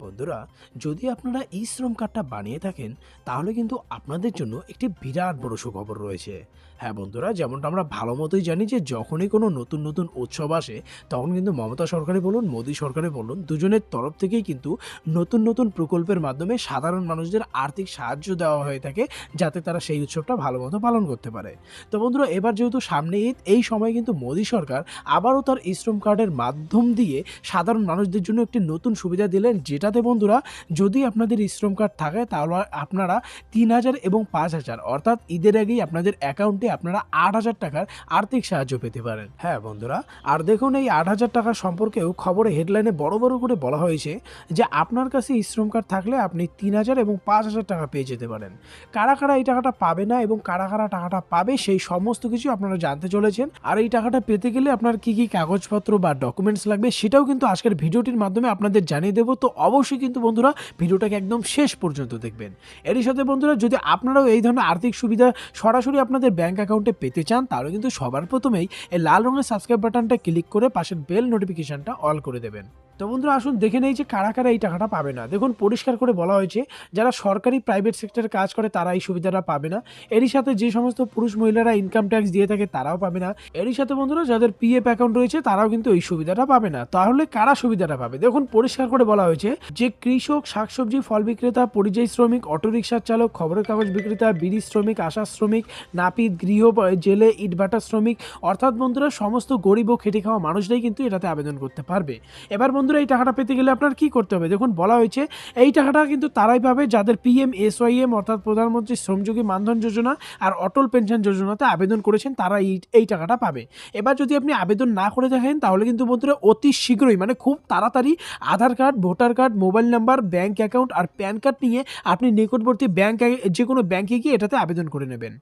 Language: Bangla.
বন্ধুরা, যদি আপনারা ই শ্রম কার্ডটা বানিয়ে থাকেন, তাহলে কিন্তু আপনাদের জন্য একটি বিরাট বড় সুখবর রয়েছে। হ্যাঁ বন্ধুরা, যেমনটা আমরা ভালো মতোই জানি যে যখনই কোনো নতুন নতুন উৎসব আসে, তখন কিন্তু মমতা সরকারে বলুন, মোদী সরকারে বলুন, দুজনের তরফ থেকেই কিন্তু নতুন নতুন প্রকল্পের মাধ্যমে সাধারণ মানুষদের আর্থিক সাহায্য দেওয়া হয়ে থাকে, যাতে তারা সেই উৎসবটা ভালো মতো পালন করতে পারে। তো বন্ধুরা, এবার যেহেতু সামনে ঈদ, এই সময় কিন্তু মোদী সরকার আবারও তার ই শ্রম কার্ডের মাধ্যম দিয়ে সাধারণ মানুষদের জন্য একটি নতুন সুবিধা দিলেন যেটাতে বন্ধুরা, যদি আপনাদের শ্রম কার্ড থাকে, তাহলে আপনারা তিন হাজার এবং পাঁচ হাজার, অর্থাৎ ঈদের আগেই আপনাদের অ্যাকাউন্টে আপনারা আট হাজার টাকার আর্থিক সাহায্য পেতে পারেন। হ্যাঁ বন্ধুরা, আর দেখুন এই আট হাজার টাকা সম্পর্কেও খবরে হেডলাইনে বড় বড় করে বলা হয়েছে যে, আপনার কাছে ই শ্রম কার্ড থাকলে আপনি তিন হাজার এবং পাঁচ হাজার টাকা পেয়ে যেতে পারেন। কারা কারা এই টাকাটা পাবে না এবং কারা কারা টাকাটা পাবে, সেই সমস্ত কিছু আপনারা জানতে চলেছেন। আর এই টাকাটা পেতে গেলে আপনার কি কি কাগজপত্র বা ডকুমেন্টস লাগবে, সেটাও কিন্তু আজকের ভিডিওটির মাধ্যমে আপনাদের জানিয়ে দেবো। তো অবশ্যই কিন্তু বন্ধুরা ভিডিওটাকে একদম শেষ পর্যন্ত দেখবেন। এরই সাথে বন্ধুরা, যদি আপনারাও এই ধরনের আর্থিক সুবিধা সরাসরি আপনাদের ব্যাঙ্ক অ্যাকাউন্টে পেতে চান, তাহলে কিন্তু সবার প্রথমেই এই লাল রঙের সাবস্ক্রাইব বাটনটা ক্লিক করে পাশের বেল নোটিফিকেশনটা অল করে দেবেন। তো বন্ধুরা আসুন দেখে নেই যে কারা কারা এই টাকাটা পাবে না। দেখুন, পরিষ্কার করে বলা হয়েছে, যারা সরকারি প্রাইভেট সেক্টরে কাজ করে তারা এই সুবিধাটা পাবে না। এরই সাথে যে সমস্ত পুরুষ মহিলারা ইনকাম ট্যাক্স দিয়ে থাকে তারাও পাবে না। এরই সাথে বন্ধুরা, যাদের পিএফ অ্যাকাউন্ট রয়েছে তারাও কিন্তু এই সুবিধাটা পাবে না। তাহলে কারা সুবিধাটা পাবে? দেখুন, পরিষ্কার করে বলা হয়েছে যে কৃষক, শাকসবজি, ফল বিক্রেতা, পরিযায়ী শ্রমিক, অটোরিকশার চালক, খবরের কাগজ বিক্রেতা, বিড়ি শ্রমিক, আশা শ্রমিক, নাপিত, গৃহ, জেলে, ইটভাটা শ্রমিক, অর্থাৎ বন্ধুরা, সমস্ত গরিব ও খেটে খাওয়া মানুষরাই কিন্তু এটাতে আবেদন করতে পারবে। এবার বন্ধুরা, এই টাকাটা পেতে গেলে আপনার কি করতে হবে? দেখুন, বলা হয়েছে, এই টাকাটা কিন্তু তারাই পাবে যাদের পিএম এসওয়াইএম অর্থাৎ প্রধানমন্ত্রী শ্রমযোগী মানধন যোজনা আর অটল পেনশন যোজনাতে আবেদন করেছেন, তারা এই এই টাকাটা পাবে। এবার যদি আপনি আবেদন না করে থাকেন, তাহলে কিন্তু বন্ধুরা, অতি শীঘ্রই মানে খুব তাড়াতাড়ি Aadhaar card, voter card, mobile number bank account আর প্যান কার্ড নিয়ে আপনি নিকটবর্তী ব্যাঙ্ক যে কোনো ব্যাঙ্কে গিয়ে এটাতে আবেদন করে নেবেন।